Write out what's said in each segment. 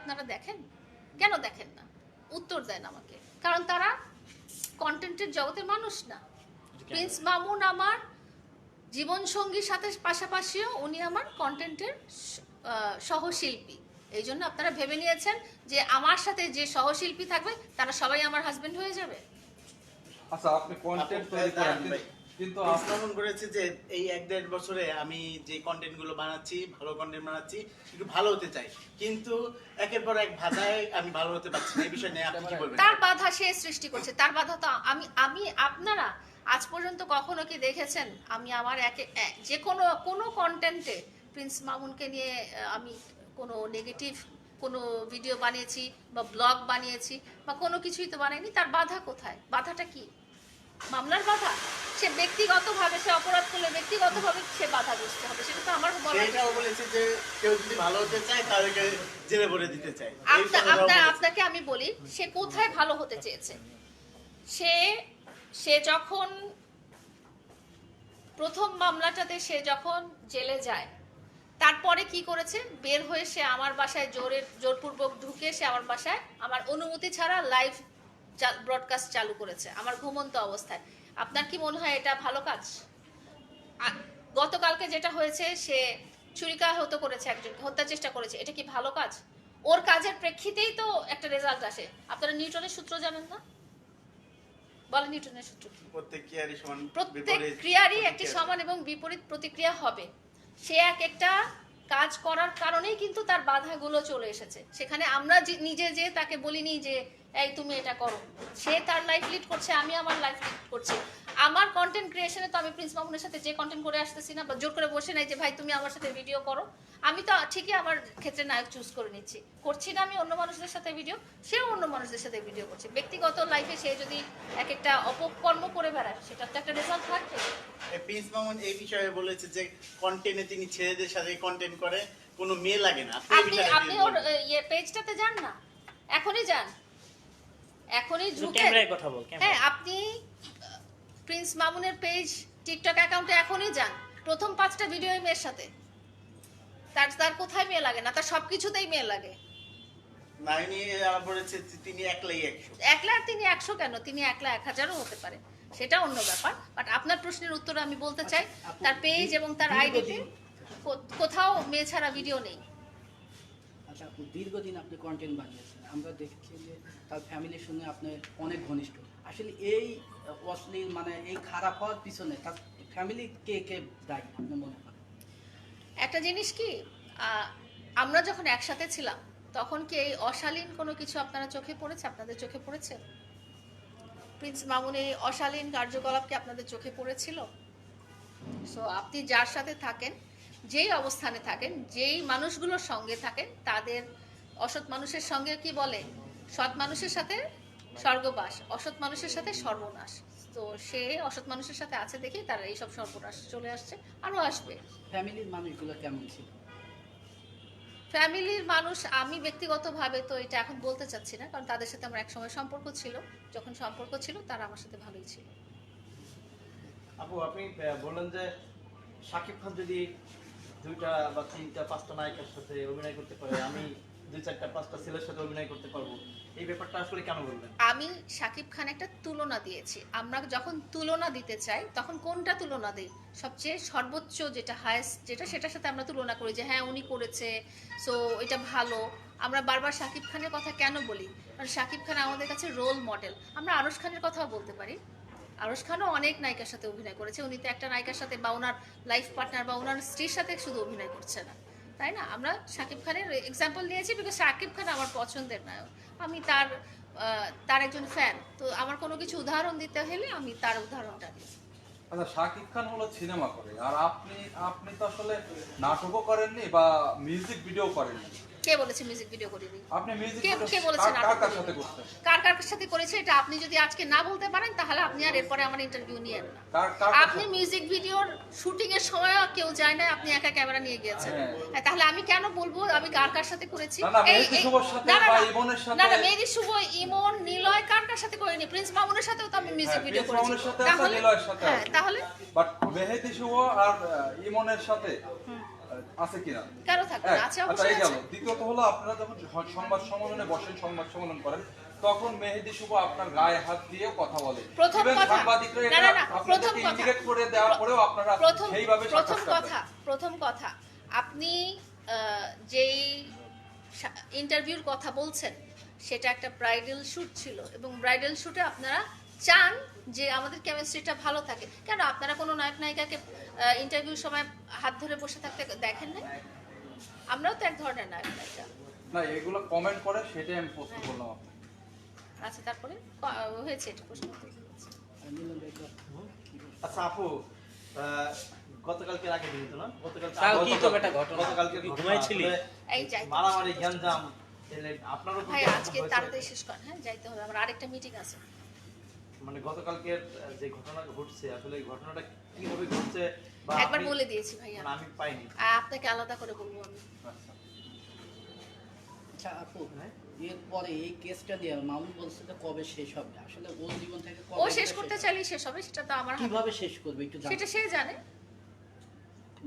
আপনারা দেখেন? কেন দেখেন না? উত্তর দেন আমাকে। কারণ তারা কন্টেন্টের জগতের মানুষ না। প্রিন্স মামুন আমার জীবন সঙ্গীর সাথে পাশাপাশিও উনি আমার কন্টেন্টের সহশিল্পী। এই জন্য আপনারা ভেবে নিয়েছেন যে আমার সাথে যে সহশিল্পী থাকবে তারা সবাই আমার হাজবেন্ড হয়ে যাবে। আচ্ছা আপনি কন্টেন্ট তৈরি করেন কিন্তু- মামুন করেছে যে এই এক দেড় বছরে আমি যে কন্টেন্টগুলো বানাচ্ছি, ভালো কন্টেন্ট বানাচ্ছি, একটু ভালো হতে চাই। কিন্তু একের পর এক বাধায় আমি ভালো হতে পারছি না, এই বিষয় নিয়ে আপনি কি বলবেন? তার বাধা সে সৃষ্টি করছে। তার বাধা তো আমি আমি, আপনারা আজ পর্যন্ত কখনো কি দেখেছেন? আমি আমার একে যে কোনো কোনো কন্টেন্টে প্রিন্স মামুনকে নিয়ে আমি কোনো নেগেটিভ কোনো ভিডিও বানিয়েছি বা ব্লগ বানিয়েছি বা কোনো কিছুই তো বানাইনি, তার বাধা কোথায়? বাধাটা কি? মামলার বাধা? সে ব্যক্তিগতভাবে সে অপরাধ করলে ব্যক্তিগতভাবে সে বাধা বুঝতে হবে সেটা তো আমার বলা বলেছে যে কেউ যদি ভালো হতে চায় তাদেরকে জেলে ভরে দিতে চায়। আপনাকে আমি বলি সে কোথায় ভালো হতে চেয়েছে? সে সে যখন প্রথম মামলাটাতে সে যখন জেলে যায় তারপরে কি করেছে? বের হয়ে সে আমার বাসায় জোরে জোরপূর্বক ঢুকে সে আমার বাসায় আমার অনুমতি ছাড়া লাইভ ব্রডকাস্ট চালু করেছে আমার ঘুমন্ত অবস্থায়। আপনার কি মনে হয় এটা ভালো কাজ? গতকালকে যেটা হয়েছে সে ছুরিকাহত করেছে একজনকে হত্যার চেষ্টা করেছে এটা কি ভালো কাজ? ওর কাজের প্রেক্ষিতেই তো একটা রেজাল্ট আসে। আপনারা নিউটনের সূত্র জানেন না? বলেন নিউটনের সূত্র কি? প্রত্যেক ক্রিয়ারই একটি সমান এবং বিপরীত প্রতিক্রিয়া হবে। সে এক একটা কাজ করার কারণেই কিন্তু তার বাধাগুলো চলে এসেছে। সেখানে আমরা নিজে যে তাকে বলিনি যে, এই তুমি এটা করো। সে তার লাইফ লিড করছে, আমি আমার লাইফ লিড করছি। আমার কন্টেন্ট ক্রিয়েশনে তো আমি প্রিন্স মামুনের সাথে যে কন্টেন্ট করে আসতেছি না বা জোর করে বসে নাই যে ভাই তুমি আমার সাথে ভিডিও করো। আমি তো ঠিকই আমার ক্ষেত্রে নায়ক চুজ করে নিচ্ছি। করছি না আমি অন্য মানুষদের সাথে ভিডিও সেও অন্য মানুষদের সাথে ভিডিও করছে। ব্যক্তিগত লাইফে সে যদি এক একটা অপকর্ম করে বেড়ায় সেটার তো একটা রেজাল্ট থাকবে। এই প্রিন্স মামুন এই বিষয়ে বলেছে যে কন্টেন্টে তিনি ছেলেদের সাথে কন্টেন্ট করে কোনো মেয়ে লাগে না। আপনি আপনি ওর ইয়ে পেজটাতে যান না। এখনই যান। এখনই ঢুকে ক্যামেরায় কথা বল হ্যাঁ আপনি প্রিন্স মামুনের পেজ টিকটক অ্যাকাউন্টে এখনই যান। প্রথম পাঁচটা ভিডিও মেয়ের সাথে। তার তার কোথায় মেয়ে লাগে না? তার সব কিছুতেই মেয়ে লাগে। নাইনি বলেছে তিনি একলাই একশো। একলা আর তিনি একশো কেন? তিনি একলা এক হাজারও হতে পারে। সেটা অন্য ব্যাপার। বাট আপনার প্রশ্নের উত্তর আমি বলতে চাই আচ্ছা, তার পেজ এবং তার আইডিতে কোথাও মেয়ে ছাড়া ভিডিও নেই। আচ্ছা আপু দীর্ঘদিন আপনি কন্টেন্ট বানিয়েছেন। আমরা দেখছি যে তার ফ্যামিলির সঙ্গে আপনার অনেক ঘনিষ্ঠ। আসলে এই অশ্লীল মানে এই খারাপ হওয়ার পিছনে তার ফ্যামিলি কে কে দায়ী, আপনি মনে করেন? একটা জিনিস কি আমরা যখন একসাথে ছিলাম, তখন কি এই অশালীন কোনো কিছু আপনারা চোখে পড়েছে, আপনাদের চোখে পড়েছে? প্রিন্স মামুন, এই অশালীন কার্যকলাপ কি আপনাদের চোখে পড়েছিল? সো আপনি যার সাথে থাকেন, যেই অবস্থানে থাকেন, যেই মানুষগুলোর সঙ্গে থাকেন, তাদের অসৎ মানুষের সঙ্গে কি বলে? সৎ মানুষের সাথে স্বর্গবাস অসৎ মানুষের সাথে সর্বনাশ। তো সে অসৎ মানুষের সাথে আছে দেখেই তার এইসব সর্বনাশ চলে আসছে আরও আসবে। ফ্যামিলির মানুষগুলো কেমন ছিল? ফ্যামিলির মানুষ আমি ব্যক্তিগতভাবে তো এটা এখন বলতে চাচ্ছি না কারণ তাদের সাথে আমার একসময় সম্পর্ক ছিল। যখন সম্পর্ক ছিল তারা আমার সাথে ভালোই ছিল। আপু আপনি বললেন যে শাকিব খান যদি দুইটা বা তিনটা পাঁচটা নায়িকার সাথে অভিনয় করতে পারে আমি শাকিব খান একটা তুলনা দিয়েছি। আমরা যখন তুলনা দিতে চাই, তখন কোনটা তুলনা দিই? সবচেয়ে সর্বোচ্চ যেটা হায়েস্ট যেটা, সেটার সাথে আমরা তুলনা করি যে হ্যাঁ উনি করেছে সো এটা ভালো। আমরা বারবার শাকিব খানের কথা কেন বলি? কারণ শাকিব খান আমাদের কাছে রোল মডেল আমরা আরশ খানের কথাও বলতে পারি। আরশ খানও অনেক নায়িকার সাথে অভিনয় করেছে। উনি তো একটা নায়িকার সাথে বা ওনার লাইফ পার্টনার বা ওনার স্ত্রীর সাথে শুধু অভিনয় করছে না। তাই না? আমরা সাকিব খানের এক্সাম্পল দিয়েছি বিকজ সাকিব খান আমার পছন্দের নায়ক। আমি তার তার একজন ফ্যান তো আমার কোনো কিছু উদাহরণ দিতে হলে আমি তার উদাহরণটা দিই। আচ্ছা শাকিব খান হলো সিনেমা করে। আর আপনি আপনি তো আসলে নাটকও করেননি বা মিউজিক ভিডিও করেননি। কে বলেছে মিউজিক ভিডিও করিনি? আপনি মিউজিক কে- ভিডিও কে বলেছে কার- কার সাথে করতেন কার কার সাথে করেছে এটা আপনি যদি আজকে না বলতে পারেন তাহলে আপনি আর এরপরে আমার ইন্টারভিউ নিয়েন না। আপনি মিউজিক ভিডিওর শুটিং এর সময় কেউ যায় না আপনি একা ক্যামেরা নিয়ে গিয়েছেন। হ্যাঁ। তাহলে আমি কেন বলব? আমি কার কার সাথে করেছি? না, না, এই- না, মেহেদি শুভ ইমন নিলয় কার কার সাথে করিনি? প্রিন্স মামুনের সাথেও তো আমি মিউজিক হ্যাঁ, ভিডিও করেছি। তাহলে হ্যাঁ তাহলে বাট মেহেদি শুভ আর ইমনের সাথে আছে কিনা? কেন থাকবে আছে অবশ্যই আছে। দ্বিতীয়ত হলো আপনারা যখন সংবাদ সম্মেলনে বসেন সংবাদ সম্মেলন করেন তখন মেহেদি শুভ আপনার গায়ে হাত দিয়ে কথা বলে। প্রথম কথা- সাংবাদিকরা না, এটা না, না, প্রথম কথা- করে দেওয়ার পরেও আপনারা সেইভাবে প্রথম কথা প্রথম কথা। আপনি যেই ইন্টারভিউর কথা বলছেন সেটা একটা ব্রাইডাল শুট ছিল এবং ব্রাইডাল শুটে আপনারা চান যে আমাদের কেমিস্ট্রিটা ভালো থাকে। কেন? আপনারা কোনো নায়ক নায়িকাকে ইন্টারভিউর সময় হাত ধরে বসে থাকতে দেখেন না আমরাও তো এক ধরনের নায়ক নায়িকা। না এগুলো কমেন্ট করে সেটাই আমি প্রশ্ন করলাম আচ্ছা তারপরে? হয়েছে এটা প্রশ্ন আচ্ছা আপু গতকালকে না গতকালকে? গতকালকে ঘুমাইছিলি? এই যাই। মারামারি গ্যাঞ্জাম আপনারও ভাই আজকে তাড়াতাড়ি শেষ করেন হ্যাঁ যাইতে হবে। আমার আরেকটা মিটিং আছে। মানে গতকালকের যে ঘটনা ঘটছে আসলে এই ঘটনাটা কীভাবে ঘটছে বা একবার বলে দিয়েছি ভাইয়া। আমি পাইনি। আপনাকে আলাদা করে বলব আমি। আচ্ছা। আচ্ছা আপু হ্যাঁ? এরপরে এই কেসটা দিয়ে মামুন বলছে যে কবে শেষ হবে? আসলে ওর জীবন থেকে কবে ও শেষ করতে চাইলেই শেষ হবে সেটা তো আমার কীভাবে শেষ করবে একটু সেটা সে জানে।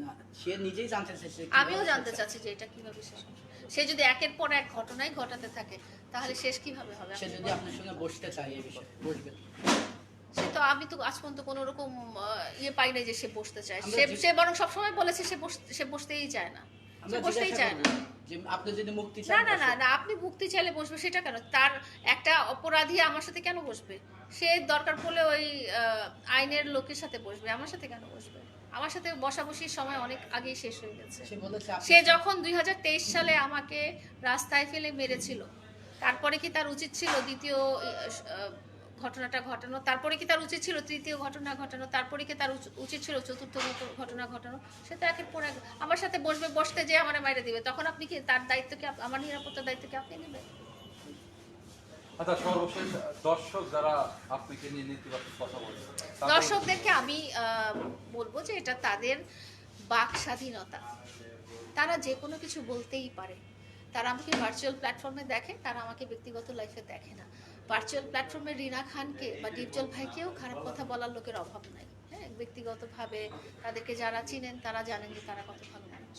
না সে নিজেই জানতে চাইছে আমিও জানতে চাচ্ছি যে এটা কীভাবে শেষ হবে। সে যদি একের পর এক ঘটনাই ঘটাতে থাকে তাহলে শেষ কীভাবে হবে সে যদি আপনার সঙ্গে বসতে চায় এই বিষয়ে বসবে। সে তো আমি তো আজ পর্যন্ত কোনো রকম ইয়ে পাই নাই যে সে বসতে চায়। সে সে বরং সবসময় বলেছে সে সে বসতেই চায় না। বসতেই চায় না। আপনি যদি মুক্তি না না না না আপনি মুক্তি চাইলে বসবে সেটা কেন? তার একটা অপরাধী আমার সাথে কেন বসবে? সে দরকার পড়লে ওই আইনের লোকের সাথে বসবে আমার সাথে কেন বসবে? আমার সাথে বসাবসির সময় অনেক আগেই শেষ হয়ে গেছে। সে বলেছে সে যখন দুই হাজার তেইশ সালে আমাকে রাস্তায় ফেলে মেরেছিল তারপরে কি তার উচিত ছিল দ্বিতীয় ঘটনাটা ঘটানো? তারপরে কি তার উচিত ছিল তৃতীয় ঘটনা ঘটানো? তারপরে কি তার উচিত ছিল চতুর্থ ঘটনা ঘটানো? সে তো একের পর এক আমার সাথে বসবে বসতে যে আমার মাইরে দিবে তখন আপনি কি তার দায়িত্ব কি আমার নিরাপত্তার দায়িত্ব কি আপনি নেবেন? আচ্ছা সর্বশেষ দর্শক যারা আপনাকে নিয়ে নেতিবাচক কথা বলছে দর্শকদেরকে আমি বলব যে এটা তাদের বাক স্বাধীনতা। তারা যে কোনো কিছু বলতেই পারে। তারা আমাকে ভার্চুয়াল প্ল্যাটফর্মে দেখে, তারা আমাকে ব্যক্তিগত লাইফে দেখে না। ভার্চুয়াল প্ল্যাটফর্মে রিনা খানকে বা ডিপজল ভাইকেও খারাপ কথা বলার লোকের অভাব নাই। হ্যাঁ ব্যক্তিগতভাবে তাদেরকে যারা চিনেন, তারা জানেন যে তারা কত ভালো মানুষ।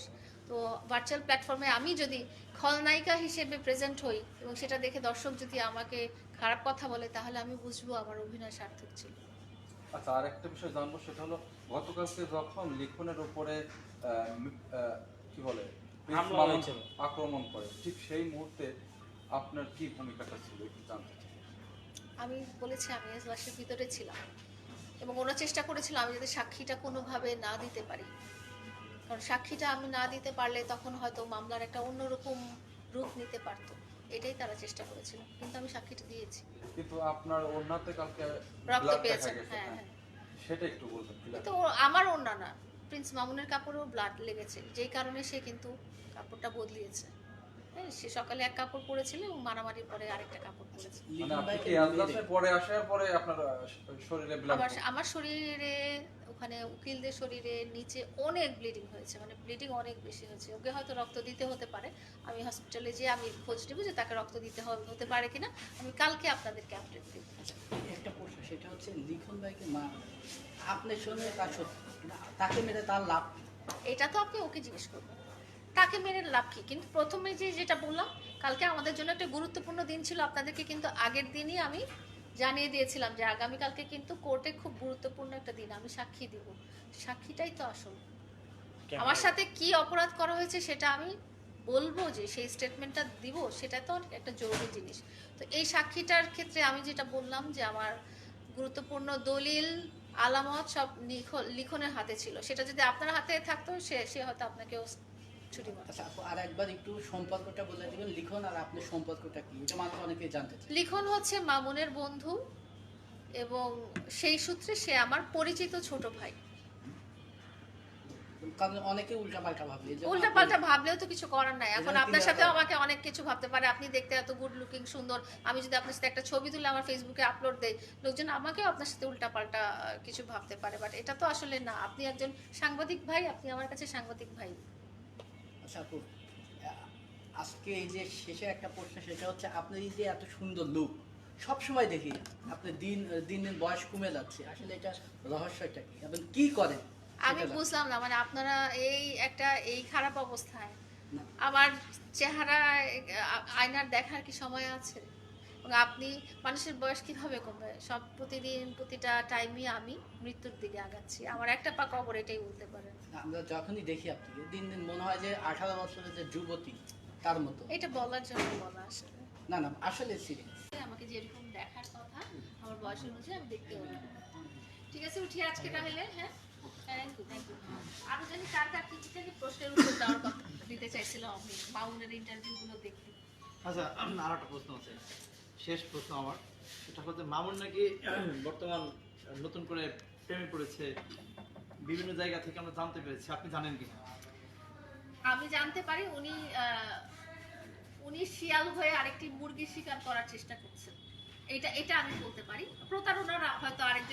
তো ভার্চুয়াল প্ল্যাটফর্মে আমি যদি খলনায়িকা হিসেবে প্রেজেন্ট হই এবং সেটা দেখে দর্শক যদি আমাকে খারাপ কথা বলে, তাহলে আমি বুঝব আমার অভিনয় সার্থক ছিল। আচ্ছা আর একটা বিষয় জানব, সেটা হলো গতকালকে যখন লিখনের উপরে কি বলে আক্রমণ করে। ঠিক সেই মুহূর্তে আপনার কি ভূমিকাটা ছিল একটু জানতে চাই। আমি বলেছি আমি এজলাসের ভিতরে ছিলাম। এবং ওরা চেষ্টা করেছিল আমি যাতে সাক্ষীটা কোনোভাবে না দিতে পারি। কারণ সাক্ষীটা আমি না দিতে পারলে তখন হয়তো মামলার একটা অন্যরকম রূপ নিতে পারতো। এটাই তারা চেষ্টা করেছিল। কিন্তু আমি সাক্ষীটা দিয়েছি। কিন্তু আপনার ওড়নাতে কালকে রক্ত পেয়েছেন হ্যাঁ হ্যাঁ। হ্যাঁ। সেটা একটু বলবেন কিন্তু আমার অন্য না। প্রিন্স মামুনের কাপড়েও ব্লাড লেগেছে যেই কারণে সে কিন্তু কাপড়টা বদলিয়েছে। হ্যাঁ সে সকালে এক কাপড় পরেছিল এবং মারামারির পরে আরেকটা কাপড় পরেছে। মানে পরে আসার পরে আপনার শরীরে ব্লাড আমার শরীরে ওখানে উকিলদের শরীরে নিচে অনেক ব্লিডিং হয়েছে মানে ব্লিডিং অনেক বেশি হয়েছে। ওকে হয়তো রক্ত দিতে হতে পারে। আমি হসপিটালে যে আমি খোঁজ নেব যে তাকে রক্ত দিতে হবে হতে পারে কিনা। আমি কালকে আপনাদেরকে আপডেট দেবো। একটা প্রশ্ন সেটা হচ্ছে লিখন ভাইকে মা আপনার সঙ্গে তার সত্যি? তাকে মেরে তার লাভ এটা তো আপনি ওকে জিজ্ঞেস করবেন তাকে মেরে লাভ কি? কিন্তু প্রথমে যে যেটা বললাম কালকে আমাদের জন্য একটা গুরুত্বপূর্ণ দিন ছিল আপনাদেরকে কিন্তু আগের দিনই আমি জানিয়ে দিয়েছিলাম যে আগামীকালকে কিন্তু কোর্টে খুব গুরুত্বপূর্ণ একটা দিন আমি সাক্ষী দিব। সাক্ষীটাই তো আসল। আমার সাথে কি অপরাধ করা হয়েছে সেটা আমি বলব যে সেই স্টেটমেন্টটা দিব সেটা তো একটা জরুরি জিনিস। তো এই সাক্ষীটার ক্ষেত্রে আমি যেটা বললাম যে আমার গুরুত্বপূর্ণ দলিল আলামত সব লিখ- লিখনের হাতে ছিল। সেটা যদি আপনার হাতে থাকতো সে সে হয়তো আপনাকেও ছুটি আচ্ছা আর একবার একটু সম্পর্কটা বলে দিবেন লিখন আর আপনার সম্পর্কটা কি? এটা মানুষ অনেকে জানতে চায়। লিখন হচ্ছে মামুনের বন্ধু এবং সেই সূত্রে সে আমার পরিচিত ছোট ভাই। কারণ অনেকে উল্টা পাল্টা ভাবে এই উল্টা পাল্টা ভাবলেও তো কিছু করার নাই। এখন আপনার দরকার? আমাকে অনেক কিছু ভাবতে পারে। আপনি দেখতে এত গুড লুকিং সুন্দর। আমি যদি আপনার সাথে একটা ছবি তুলে আমার ফেসবুকে আপলোড দেই লোকজন আমাকেও আপনার সাথে উল্টা পাল্টা কিছু ভাবতে পারে। বাট এটা তো আসলে না। আপনি একজন সাংবাদিক ভাই আপনি আমার কাছে সাংবাদিক ভাই। আচ্ছা আপু আজকে এই যে শেষে একটা প্রশ্ন সেটা হচ্ছে আপনার এই যে এত সুন্দর লুক সব সময় দেখি আপনি দিন দিন দিন বয়স কমে যাচ্ছে। আসলে এটা রহস্যটা কি? এবং কি করেন? আমি বুঝলাম না মানে আপনারা এই একটা এই খারাপ অবস্থায়। না। আমার চেহারা আয়নার দেখার কি সময় আছে? এবং আপনি মানুষের বয়স কীভাবে কমবে? সব প্রতিদিন প্রতিটা টাইমই আমি মৃত্যুর দিকে আগাচ্ছি। আমার একটা পা কবর এটাই বলতে পারেন। আমরা যখনই দেখি আপনাকে দিন দিন মনে হয় যে আঠারো বছরের যে যুবতী তার মতো। এটা বলার জন্য বলা আসলে। না না আসলে সিরিয়াস আমাকে যেরকম দেখার কথা আমার বয়স অনুযায়ী আমি দেখতে ওরকম ঠিক আছে উঠি আজকে তাহলে হ্যাঁ? থ্যাংক ইউ থ্যাংক ইউ আরও জানি কার কার কি কি প্রশ্নের উত্তর দেওয়ার কথা দিতে চাইছিলাম আমি মাউনের ইন্টারভিউ গুলো আচ্ছা আর একটা প্রশ্ন আছে শেষ প্রশ্ন আমার। সেটা হচ্ছে মামুন নাকি বর্তমান নতুন করে প্রেমে পড়েছে বিভিন্ন জায়গা থেকে আমরা জানতে পেরেছি আপনি জানেন কি আমি জানতে পারি উনি উনি শিয়াল হয়ে আরেকটি মুরগি শিকার করার চেষ্টা করছেন। এটা এটা আমি বলতে পারি। প্রতারণার হয়তো আরেকজন